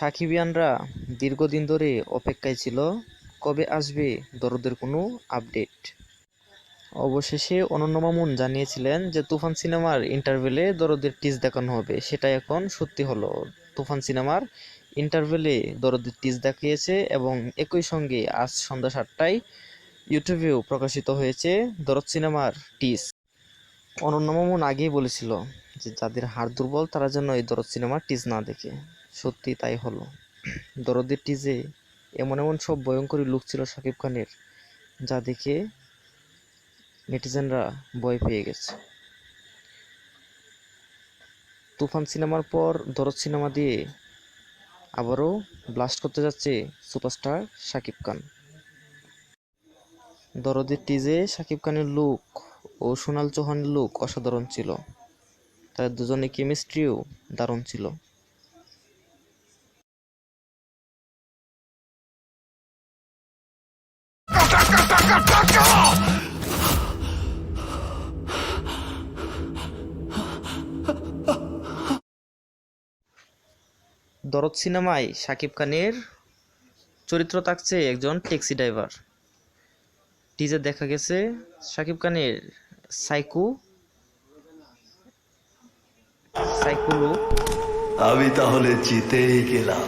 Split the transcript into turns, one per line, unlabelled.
সাকিবিয়ানরা দীর্ঘদিন ধরে অপেক্ষায় ছিল, কবে আসবে দরদের কোনো আপডেট? অবশেষে অনন্য মামুন জানিয়েছিলেন যে তুফান সিনেমার ইন্টারভেলে দরদের টিজ দেখানো হবে। সেটা এখন সত্যি হলো। তুফান সিনেমার ইন্টারভেলে দরদের টিজ দেখিয়েছে এবং একই সঙ্গে আজ সন্ধ্যা সাতটায় ইউটিউবেও প্রকাশিত হয়েছে দরদ সিনেমার টিজ। অনন্য মামুন আগেই বলেছিল যে যাদের হাড় দুর্বল, তারা যেন এই দরদ সিনেমার টিজ না দেখে। সত্যি তাই হলো। দরদের টিজে এমন এমন সব ভয়ঙ্করী লুক ছিল শাকিব খানের, যা দেখে নেটিজেনরা ভয় পেয়ে গেছে। তুফান সিনেমার পর দরদ সিনেমা দিয়ে আবারও ব্লাস্ট করতে যাচ্ছে সুপারস্টার শাকিব খান। দরদের টিজে শাকিব খানের লুক ও সোনাল চৌহানের লুক অসাধারণ ছিল। তাদের দুজনের কেমিস্ট্রিও দারুণ ছিল। দরদ সিনেমায় শাকিব খানের চরিত্র থাকছে একজন ট্যাক্সি ড্রাইভার। টিজে দেখা গেছে শাকিব খানের সাইকো সাইকো লুক
আমি তাহলে জিতেই গেলাম।